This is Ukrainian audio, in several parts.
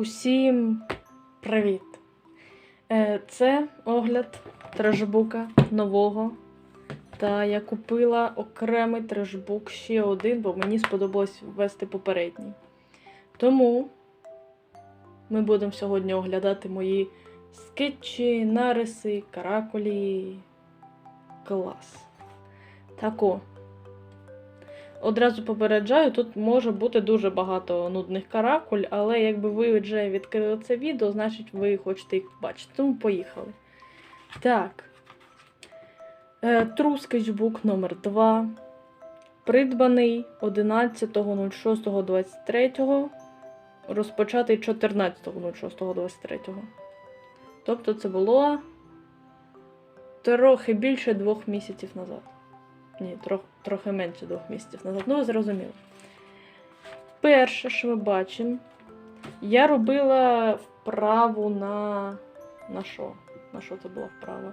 Усім привіт! Е, Це огляд трешбука нового. Та я купила окремий трешбук ще один, бо мені сподобалось ввести попередній. Тому ми будемо сьогодні оглядати мої скетчі, нариси, каракулі. Клас. Тако. Одразу попереджаю, тут може бути дуже багато нудних каракуль, але якби ви вже відкрили це відео, значить ви хочете їх побачити. Тому поїхали. Так. Е, True Sketchbook номер 2 Придбаний 11.06.23. Розпочатий 14.06.23. Тобто це було трохи більше двох місяців назад. Ні, трох, трохи менше двох місяців назад. Ну, ви зрозуміли. Перше, що ми бачимо, я робила вправу на. На що? На що це була вправа?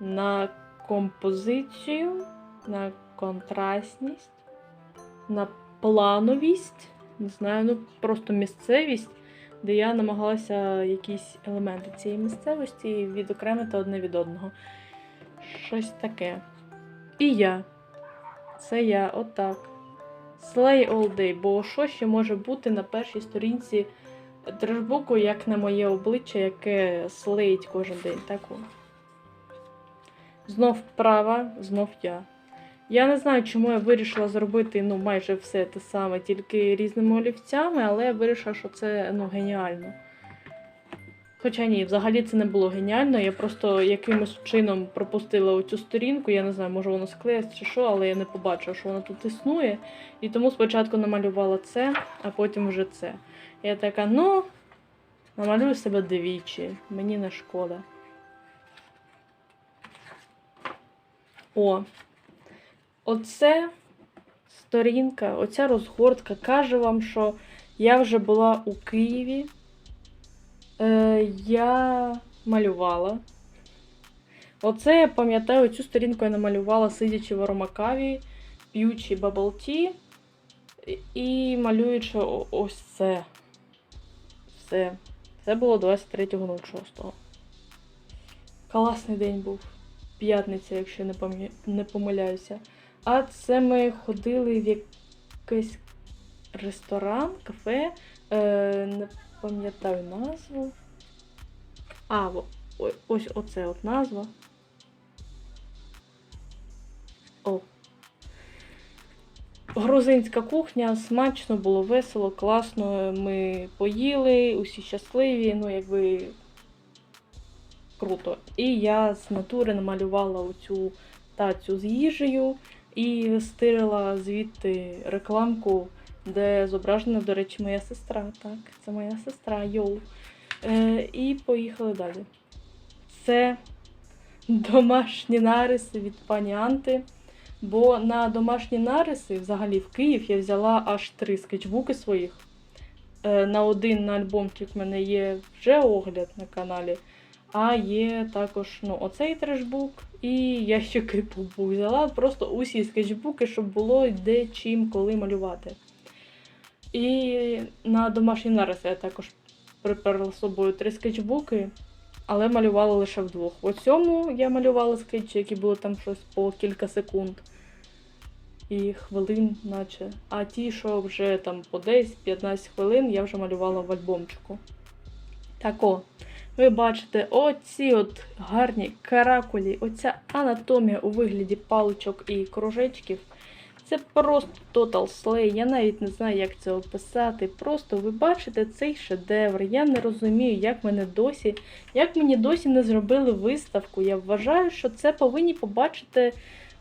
На композицію, на контрастність, на плановість. Не знаю, ну просто місцевість, де я намагалася якісь елементи цієї місцевості відокремити одне від одного. Щось таке. І я. Це я, отак. Slay all day, бо що ще може бути на першій сторінці трешбуку, як на моє обличчя, яке слеїть кожен день. Так о. Знов вправа, знов я. Я не знаю, чому я вирішила зробити ну, майже все те саме, тільки різними олівцями, але я вирішила, що це ну, геніально. Хоча ні, взагалі це не було геніально. Я просто якимось чином пропустила оцю сторінку. Я не знаю, може воно склеїться чи що, але я не побачила, що воно тут існує. І тому спочатку намалювала це, а потім вже це. Я така, ну, намалюю себе двічі, мені не шкода. О, оце сторінка, оця розгортка каже вам, що я вже була у Києві. Е, я малювала. Оце я пам'ятаю, цю сторінку я намалювала, сидячи в аромакаві, п'ючи баблті і малюючи ось це. Все. Це було 23.06. Класний день був. П'ятниця, якщо не, пам'я- не помиляюся. А це ми ходили в якийсь ресторан, кафе. Е, пам'ятаю назву. А, ось оце от назва. О. Грузинська кухня, смачно, було весело, класно. Ми поїли, усі щасливі, ну якби круто. І я з натури намалювала оцю тацю з їжею і стирила звідти рекламку, де зображена, до речі, моя сестра. Так, це моя сестра, йоу. Е, і поїхали далі. Це домашні нариси від пані Анти. Бо на домашні нариси, взагалі в Київ, я взяла аж три скетчбуки своїх. Е, на один на альбомчик в мене є вже огляд на каналі. А є також ну, оцей трешбук, і я ще кипу взяла просто усі скетчбуки, щоб було де чим коли малювати. І на домашні нариси я також приперла з собою три скетчбуки, але малювала лише вдвох. В цьому я малювала скетчі, які були там щось по кілька секунд і хвилин, наче. А ті, що вже там по 10-15 хвилин, я вже малювала в альбомчику. Так о, ви бачите, оці от гарні каракулі, оця анатомія у вигляді паличок і кружечків. Це просто Total Slay. Я навіть не знаю, як це описати. Просто ви бачите цей шедевр. Я не розумію, як мене досі, як мені досі не зробили виставку. Я вважаю, що це повинні побачити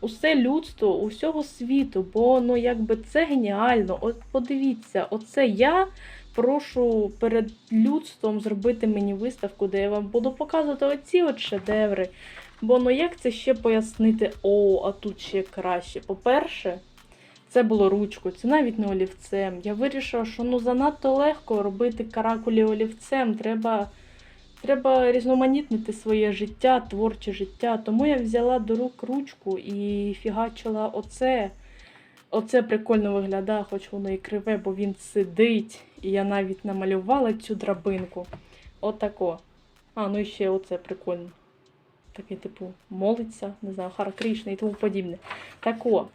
усе людство, усього світу, бо ну якби це геніально. От подивіться, оце я прошу перед людством зробити мені виставку, де я вам буду показувати оці от шедеври. Бо ну як це ще пояснити? О, а тут ще краще. По-перше, це було ручкою, це навіть не олівцем. Я вирішила, що ну занадто легко робити каракулі олівцем. Треба, треба різноманітнити своє життя, творче життя. Тому я взяла до рук ручку і фігачила оце. Оце прикольно виглядає, хоч воно і криве, бо він сидить. І я навіть намалювала цю драбинку. Отако. А, ну і ще оце прикольно. Такий, типу, молиться, не знаю, харакришне і тому подібне. Тако.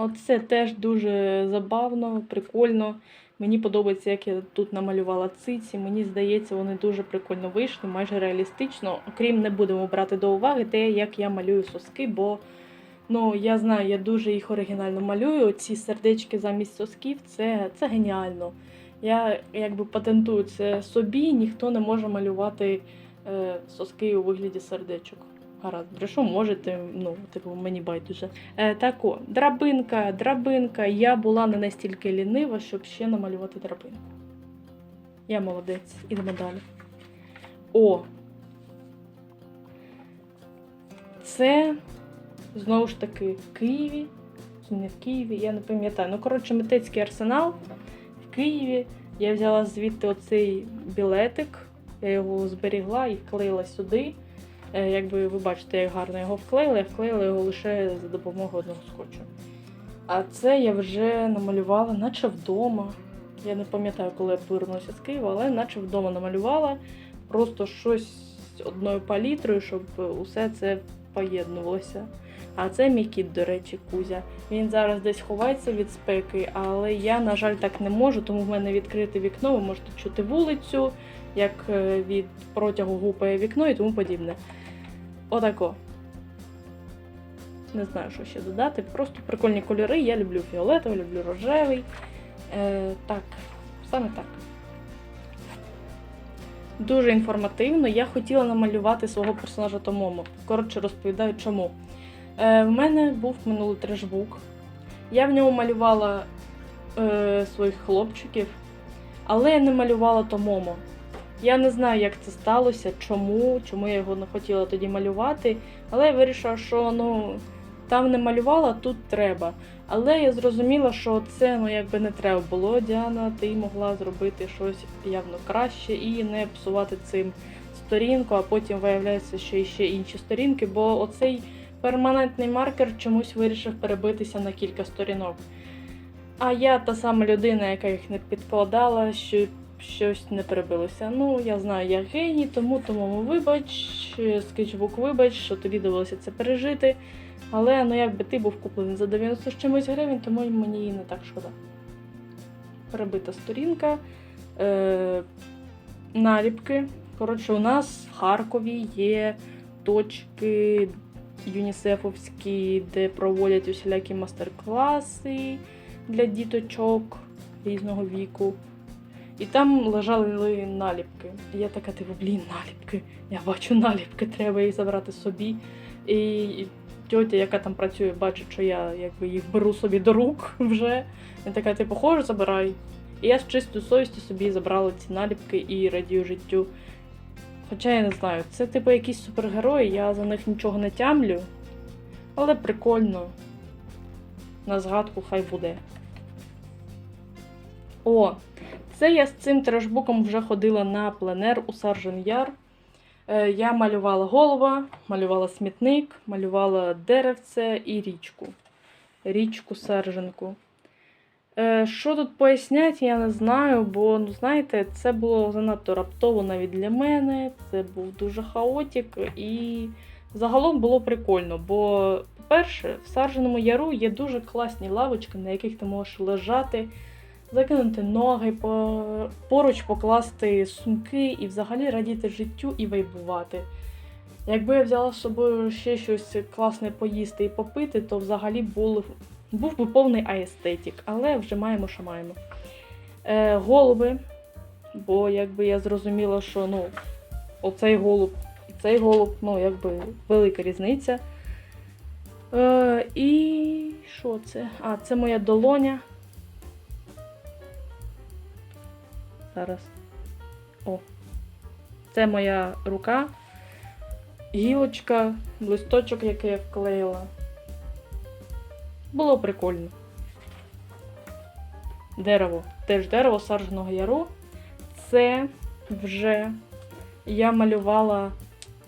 Оце теж дуже забавно, прикольно. Мені подобається, як я тут намалювала циці. Мені здається, вони дуже прикольно вийшли, майже реалістично. Окрім не будемо брати до уваги те, як я малюю соски, бо ну, я знаю, я дуже їх оригінально малюю. Ці сердечки замість сосків це, це геніально. Я якби патентую це собі, ніхто не може малювати е, соски у вигляді сердечок. Гаразд, брешу, можете, ну, типу, мені байдуже. Е, тако, драбинка, драбинка. Я була не настільки лінива, щоб ще намалювати драбинку. Я молодець, ідемо далі. О! Це знову ж таки в Києві. Чи не в Києві, я не пам'ятаю. Ну, коротше, митецький арсенал в Києві. Я взяла звідти оцей білетик, я його зберігла і вклеїла сюди. Е, Якби ви бачите, як гарно його вклеїла, я вклеїла його лише за допомогою одного скотчу. А це я вже намалювала, наче вдома. Я не пам'ятаю, коли я повернулася з Києва, але наче вдома намалювала. Просто щось одною палітрою, щоб усе це поєднувалося. А це мій кіт, до речі, Кузя. Він зараз десь ховається від спеки, але я, на жаль, так не можу, тому в мене відкрите вікно, ви можете чути вулицю, як е, від протягу гупає вікно і тому подібне. Отако. Не знаю, що ще додати. Просто прикольні кольори. Я люблю фіолетовий, люблю рожевий. Е, так, саме так. Дуже інформативно. Я хотіла намалювати свого персонажа Томомо. Коротше, розповідаю чому. Е, в мене був минулий трешбук. Я в ньому малювала е, своїх хлопчиків, але я не малювала Томомо. Я не знаю, як це сталося, чому, чому я його не хотіла тоді малювати. Але я вирішила, що ну, там не малювала, тут треба. Але я зрозуміла, що це ну, якби не треба було. Діана, ти могла зробити щось явно краще і не псувати цим сторінку, а потім виявляється, що і ще інші сторінки, бо оцей перманентний маркер чомусь вирішив перебитися на кілька сторінок. А я та сама людина, яка їх не підкладала, що щось не перебилося. Ну, я знаю, я геній, тому тому вибач, скетчбук вибач, що тобі довелося це пережити. Але ну якби ти був куплений за 90 з чимось гривень, тому мені і не так шкода. Перебита сторінка. Е, наліпки. Коротше, у нас в Харкові є точки юнісефовські, де проводять усілякі мастер-класи для діточок різного віку. І там лежали наліпки. І я така, типу, блін, наліпки. Я бачу наліпки, треба їх забрати собі. І, тьотя, яка там працює, бачить, що я якби їх беру собі до рук вже. Я така, типу, ходжу, забирай. І я з чистою совістю собі забрала ці наліпки і радію життю. Хоча я не знаю, це типу якісь супергерої, я за них нічого не тямлю. Але прикольно. На згадку хай буде. О, це я з цим трешбуком вже ходила на пленер у Саржен Яр. Е, Я малювала голова, малювала смітник, малювала деревце і річку. Річку Сарженку. Е, Що тут пояснять, я не знаю, бо, ну знаєте, це було занадто раптово навіть для мене. Це був дуже хаотик і загалом було прикольно. Бо, по-перше, в Сарженому яру є дуже класні лавочки, на яких ти можеш лежати, закинути ноги, поруч покласти сумки і взагалі радіти життю і вайбувати. Якби я взяла з собою ще щось класне поїсти і попити, то взагалі був, був би повний аестетік, але вже маємо, що маємо. Е, голуби, бо якби я зрозуміла, що ну, оцей голуб і цей голуб, ну, якби велика різниця. Е, і що це? А, це моя долоня. Зараз. О. Це моя рука. Гілочка, листочок, який я вклеїла. Було прикольно. Дерево. Теж дерево сарженого яру. Це вже я малювала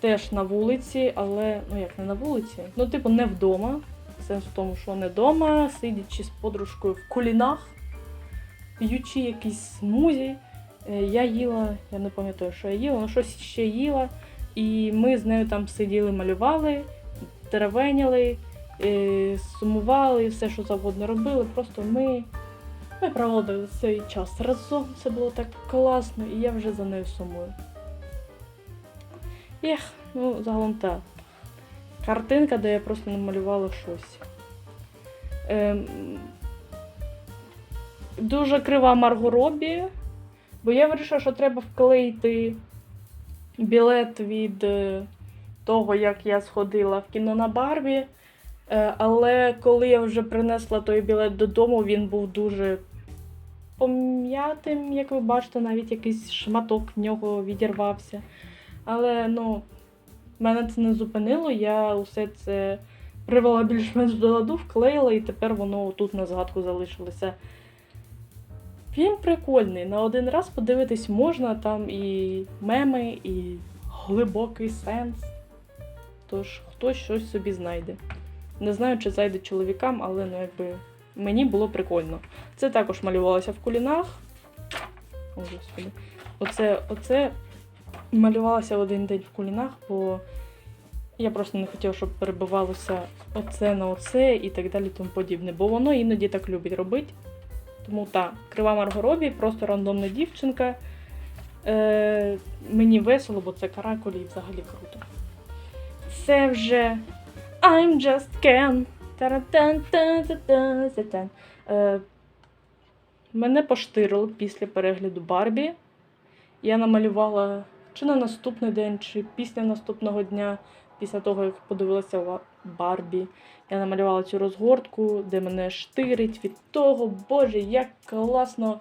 теж на вулиці, але, ну як не на вулиці, ну, типу, не вдома. Сенс в тому, що не вдома, сидячи з подружкою в кулінах, п'ючи якісь смузі. Е, Я їла, я не пам'ятаю, що я їла, але щось ще їла. І ми з нею там сиділи, малювали, теревеняли, е, сумували, все, що завгодно робили. Просто ми, ми проводили цей час разом. Це було так класно, і я вже за нею сумую. Ех, ну загалом так. Картинка, де я просто намалювала щось. Ем, дуже крива Марго Робі, бо я вирішила, що треба вклеїти білет від е, того, як я сходила в кіно на Барбі. Е, але коли я вже принесла той білет додому, він був дуже пом'ятим, як ви бачите, навіть якийсь шматок в нього відірвався. Але ну, мене це не зупинило, я усе це привела більш-менш до ладу, вклеїла, і тепер воно тут на згадку залишилося. Фільм прикольний. На один раз подивитись можна, там і меми, і глибокий сенс. Тож хтось щось собі знайде. Не знаю, чи зайде чоловікам, але ну якби мені було прикольно. Це також малювалося в кулінах. О, господи. Оце, оце малювалося один день в кулінах, бо я просто не хотіла, щоб перебивалося оце на оце і так далі, тому подібне. Бо воно іноді так любить робити. Тому так, крива Марго Робі, просто рандомна дівчинка. Е, мені весело, бо це каракулі і взагалі круто. Це вже I'm just Ken. Е, мене поштирило після перегляду Барбі. Я намалювала чи на наступний день, чи після наступного дня, після того, як подивилася Барбі. Я намалювала цю розгортку, де мене штирить від того, боже, як класно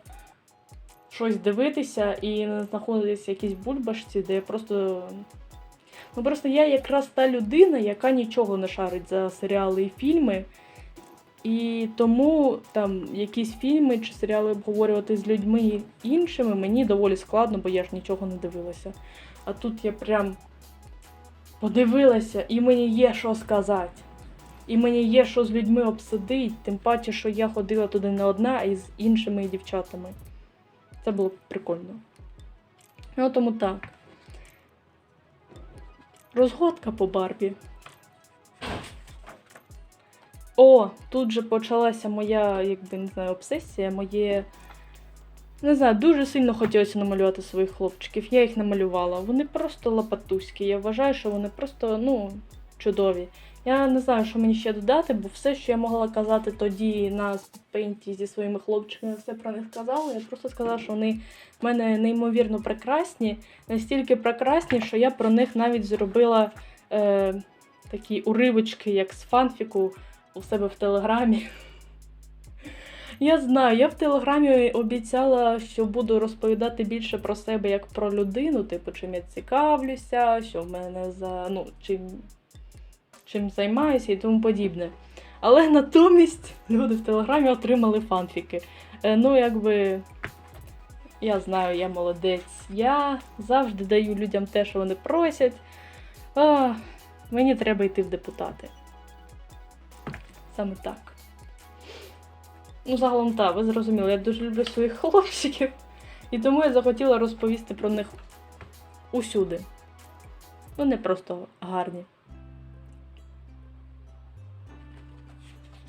щось дивитися і не знаходитися в якійсь бульбашці, де я просто. Ну просто я якраз та людина, яка нічого не шарить за серіали і фільми. І тому там якісь фільми чи серіали обговорювати з людьми іншими мені доволі складно, бо я ж нічого не дивилася. А тут я прям подивилася, і мені є що сказати. І мені є що з людьми обсудити, тим паче, що я ходила туди не одна, а з іншими дівчатами. Це було прикольно. Ну, тому так. Розгодка по Барбі. О, тут же почалася моя, якби не знаю, обсесія, моє. Не знаю, дуже сильно хотілося намалювати своїх хлопчиків. Я їх намалювала. Вони просто лопатуські. Я вважаю, що вони просто, ну, чудові. Я не знаю, що мені ще додати, бо все, що я могла казати тоді на спідпейнті зі своїми хлопчиками, все про них казала. Я просто сказала, що вони в мене неймовірно прекрасні, настільки прекрасні, що я про них навіть зробила е, такі уривочки, як з фанфіку у себе в телеграмі. Я знаю, я в телеграмі обіцяла, що буду розповідати більше про себе як про людину, типу, чим я цікавлюся, що в мене за. ну, чим, чим займаюся і тому подібне. Але натомість люди в телеграмі отримали фанфіки. Е, ну, якби. Я знаю, я молодець. Я завжди даю людям те, що вони просять. А, мені треба йти в депутати. Саме так. Ну, загалом так, ви зрозуміли, я дуже люблю своїх хлопчиків. І тому я захотіла розповісти про них усюди. Вони просто гарні.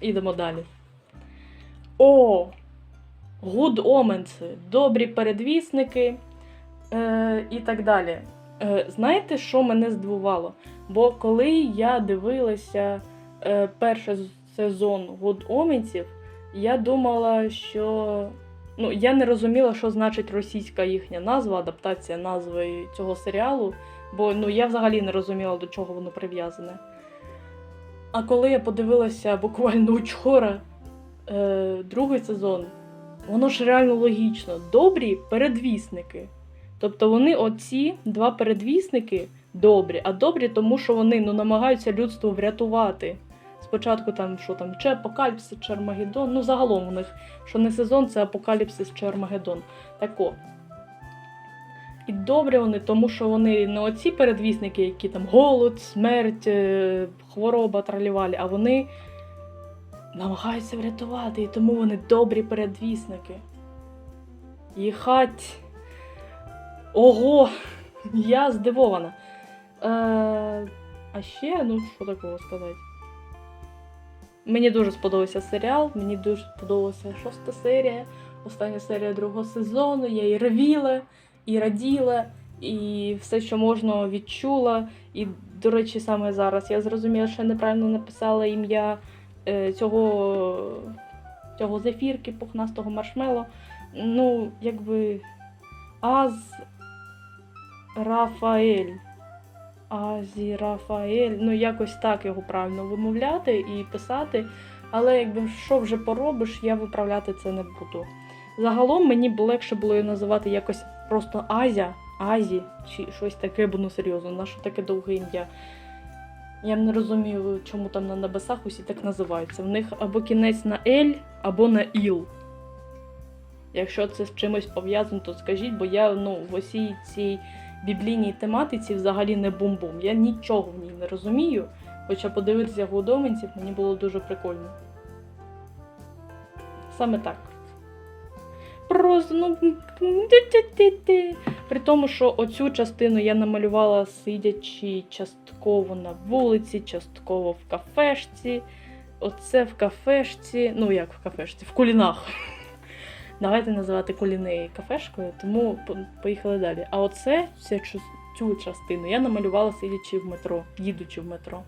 Ідемо далі. О! Good Omens, добрі передвісники е, і так далі. Е, знаєте, що мене здивувало? Бо коли я дивилася е, перший сезон Good Omensів, я думала, що. Ну, я не розуміла, що значить російська їхня назва, адаптація назви цього серіалу, бо ну, я взагалі не розуміла, до чого воно прив'язане. А коли я подивилася буквально вчора е, другий сезон, воно ж реально логічно. Добрі передвісники. Тобто вони оці два передвісники добрі, а добрі, тому що вони ну, намагаються людство врятувати. Спочатку там, що там, чи апокаліпсис, чи Армагеддон. Ну, загалом у них, що не сезон, це апокаліпсис чи Армагеддон. Так о. І добрі вони, тому що вони не оці передвісники, які там голод, смерть, е, хвороба тралівалі, а вони намагаються врятувати, і тому вони добрі передвісники. Їхать. Ого! Я здивована. Е, а ще, ну, що такого сказати? Мені дуже сподобався серіал, мені дуже сподобалася шоста серія, остання серія другого сезону. Я і ревіла, і раділа, і все, що можна, відчула. І, до речі, саме зараз я зрозуміла, що я неправильно написала ім'я е, цього, цього зефірки, пухнастого маршмело. Ну, якби Аз Рафаель. Азі Рафаель. Ну, якось так його правильно вимовляти і писати. Але якби що вже поробиш, я виправляти це не буду. Загалом мені б легше було її називати якось просто Азя, Азі, чи щось таке, бо ну серйозно, на що таке довге ім'я. Я не розумію, чому там на небесах усі так називаються. В них або кінець на Ель, або на Іл. Якщо це з чимось пов'язано, то скажіть, бо я ну, в усій цій біблійній тематиці взагалі не бум-бум. Я нічого в ній не розумію, хоча подивитися годоменців мені було дуже прикольно. Саме так. Просто, ну. При тому, що оцю частину я намалювала сидячи частково на вулиці, частково в кафешці. Оце в кафешці, ну як в кафешці, в кулінах. Давайте називати кулінеї кафешкою, тому поїхали далі. А оце цю, цю частину я намалювала сидячи в метро, їдучи в метро.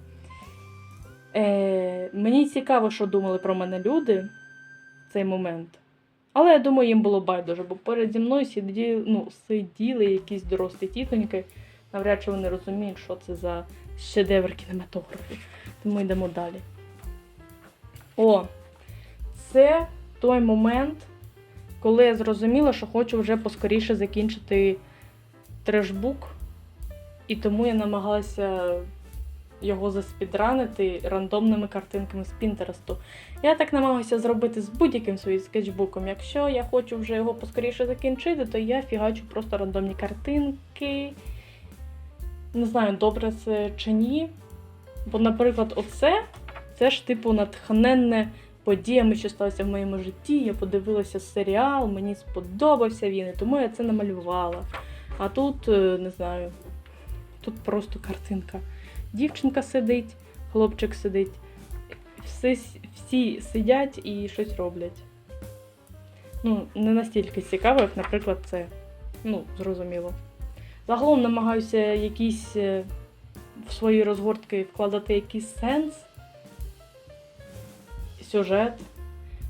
Е, мені цікаво, що думали про мене люди в цей момент. Але я думаю, їм було байдуже, бо переді мною сиділи, ну, сиділи якісь дорослі тітоньки. Навряд чи вони розуміють, що це за шедевр кінематографу. Тому йдемо далі. О, це той момент, коли я зрозуміла, що хочу вже поскоріше закінчити трешбук, і тому я намагалася його заспідранити рандомними картинками з Пінтересту. Я так намагаюся зробити з будь-яким своїм скетчбуком. Якщо я хочу вже його поскоріше закінчити, то я фігачу просто рандомні картинки. Не знаю, добре це чи ні. Бо, наприклад, оце це ж типу натхненне подіями, що сталося в моєму житті. Я подивилася серіал, мені сподобався він, і тому я це намалювала. А тут, е, не знаю, тут просто картинка. Дівчинка сидить, хлопчик сидить. Всі, всі сидять і щось роблять. Ну, не настільки цікаво, як, наприклад, це. Ну, зрозуміло. Загалом намагаюся якісь е, в свої розгортки вкладати якийсь сенс, сюжет.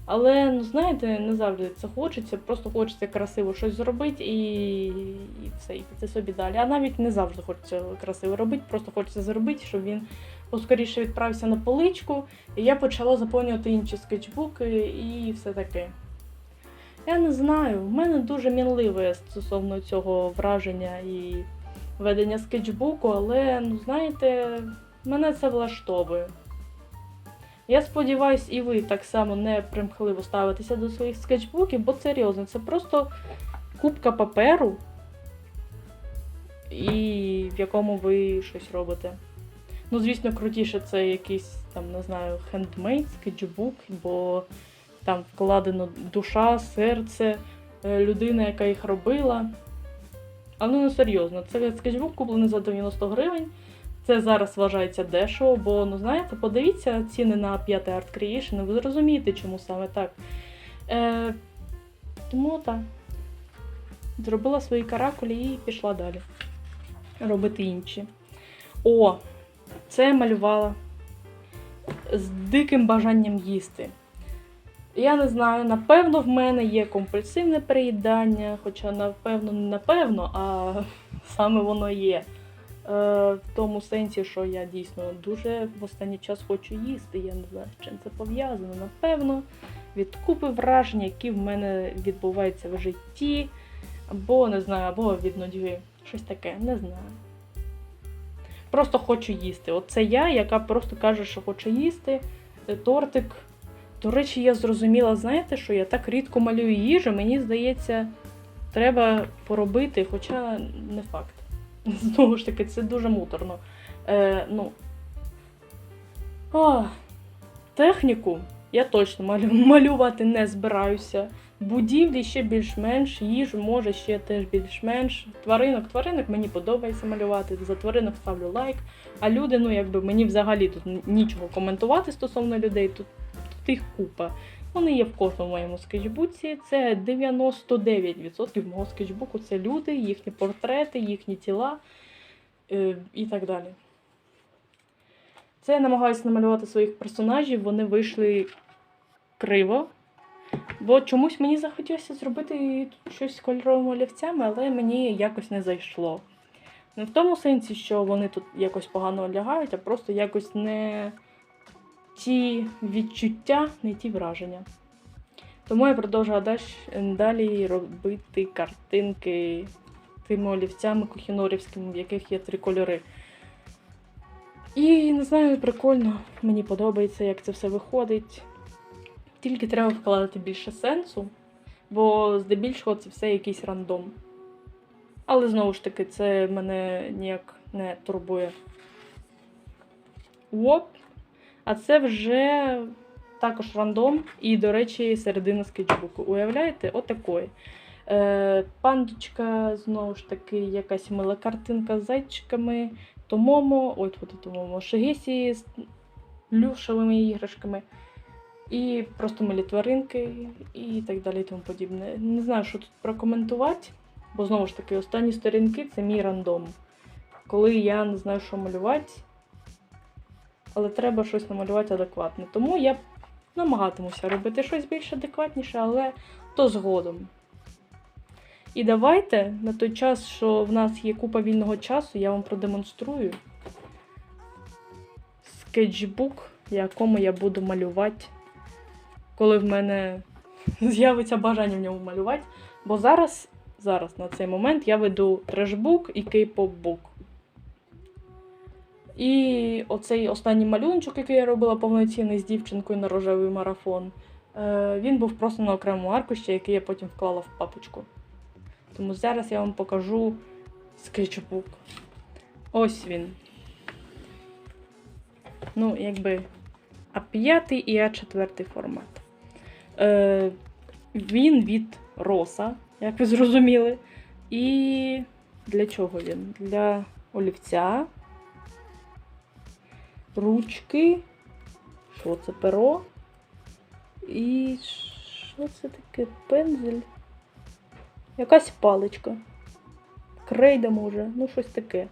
Але, ну знаєте, не завжди це хочеться, просто хочеться красиво щось зробити і, і все, і це собі далі. А навіть не завжди хочеться красиво робити, просто хочеться зробити, щоб він поскоріше відправився на поличку, і я почала заповнювати інші скетчбуки і все таке. Я не знаю, в мене дуже мінливе стосовно цього враження і ведення скетчбуку, але, ну знаєте, мене це влаштовує. Я сподіваюсь, і ви так само не примхливо ставитеся до своїх скетчбуків, бо серйозно, це просто купка паперу, і в якому ви щось робите. Ну, звісно, крутіше це якийсь там, не знаю, хендмейд, скетчбук, бо там вкладено душа, серце, е, людина, яка їх робила. Але ну серйозно, це скетчбук куплений за 90 гривень. Це зараз вважається дешево, бо, ну знаєте, подивіться ціни на 5 Art Creation, ви зрозумієте, чому саме так. Е, тому так. Зробила свої каракулі і пішла далі. Робити інші. О, це я малювала з диким бажанням їсти. Я не знаю, напевно, в мене є компульсивне переїдання, хоча, напевно, не напевно, а саме воно є. Е, в тому сенсі, що я дійсно дуже в останній час хочу їсти. Я не знаю, з чим це пов'язано. Напевно, від купи вражень, які в мене відбуваються в житті, або не знаю, або від нудьги. Щось таке, не знаю. Просто хочу їсти. Оце я, яка просто каже, що хоче їсти. Е, Тортик. До речі, я зрозуміла, знаєте, що я так рідко малюю їжу, мені здається, треба поробити, хоча не факт. Знову ж таки, це дуже муторно. Е, ну, а, техніку Я точно малю- малювати не збираюся. Будівлі ще більш-менш, їжу може ще теж більш-менш. Тваринок, тваринок мені подобається малювати. За тваринок ставлю лайк. А люди, ну якби мені взагалі тут нічого коментувати стосовно людей. Тут, тут їх купа. Вони є в кожному моєму скетчбуці. Це 99% мого скетчбуку. Це люди, їхні портрети, їхні тіла е, і так далі. Це я намагаюся намалювати своїх персонажів, вони вийшли криво. Бо чомусь мені захотілося зробити щось з кольоровими олівцями, але мені якось не зайшло. Не в тому сенсі, що вони тут якось погано лягають, а просто якось не ті відчуття, не ті враження. Тому я продовжую далі робити картинки тими олівцями кухінорівськими, в яких є три кольори. І не знаю, прикольно, мені подобається, як це все виходить. Тільки треба вкладати більше сенсу, бо здебільшого це все якийсь рандом. Але знову ж таки, це мене ніяк не турбує. Оп. А це вже також рандом. І, до речі, середина скетчбуку. Уявляєте? Отакої. Е, пандочка, знову ж таки, якась мила картинка з зайчиками. Томомо, ой, Томомо, Шигесі з плюшевими іграшками. І просто милі тваринки, і так далі, і тому подібне. Не знаю, що тут прокоментувати, бо знову ж таки, останні сторінки це мій рандом. Коли я не знаю, що малювати, але треба щось намалювати адекватне. Тому я намагатимуся робити щось більш адекватніше, але то згодом. І давайте на той час, що в нас є купа вільного часу, я вам продемонструю скетчбук, якому я буду малювати, коли в мене з'явиться бажання в ньому малювати. Бо зараз, зараз на цей момент я веду трешбук і кей-поп-бук. І оцей останній малюночок, який я робила повноцінний з дівчинкою на рожевий марафон, е, він був просто на окремому аркуші, який я потім вклала в папочку. Тому зараз я вам покажу скетчбук. Ось він. Ну, якби А5 і А4 формат. Е, він від роса, як ви зрозуміли. І для чого він? Для олівця, ручки. Що це перо? І що це таке? Пензель? Якась паличка. Крейда може, ну щось таке.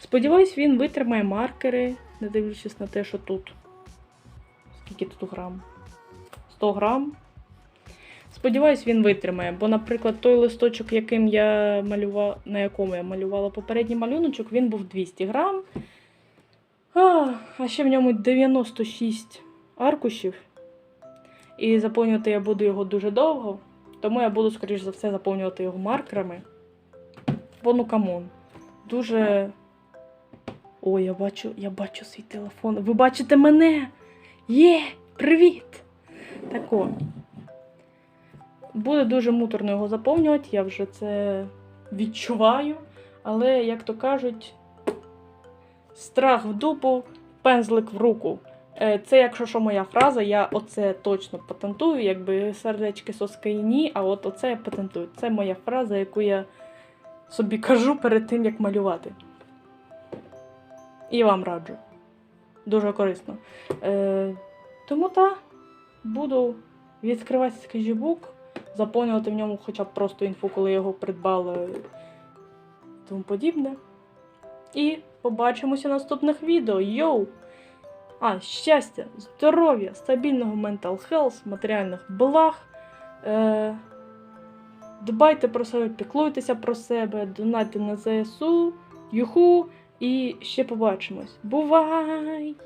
Сподіваюсь, він витримає маркери, не дивлячись на те, що тут. Скільки тут грам? 100 грам. Сподіваюсь, він витримає. Бо, наприклад, той листочок, яким я малювала, на якому я малювала попередній малюночок, він був 200 грам. А, а ще в ньому 96 аркушів. І заповнювати я буду його дуже довго. Тому я буду, скоріш за все, заповнювати його маркерами. Бо ну камон. Дуже. О, я бачу, я бачу свій телефон. Ви бачите мене? Є! Привіт! Так о. Буде дуже муторно його заповнювати, я вже це відчуваю. Але, як то кажуть, страх в дупу, пензлик в руку. Е, Це, якщо що, моя фраза, я оце точно патентую, якби сердечки соски і ні, а от оце я патентую. Це моя фраза, яку я собі кажу перед тим, як малювати. І вам раджу. Дуже корисно. Е, тому так, буду відкривати скетчбук, заповнювати в ньому хоча б просто інфу, коли його придбала тому подібне. І побачимося в наступних відео. Йоу! А, щастя, здоров'я, стабільного mental health, матеріальних благ. Е, дбайте про себе, піклуйтеся про себе, донайте на ЗСУ, юху, і ще побачимось. Бувай!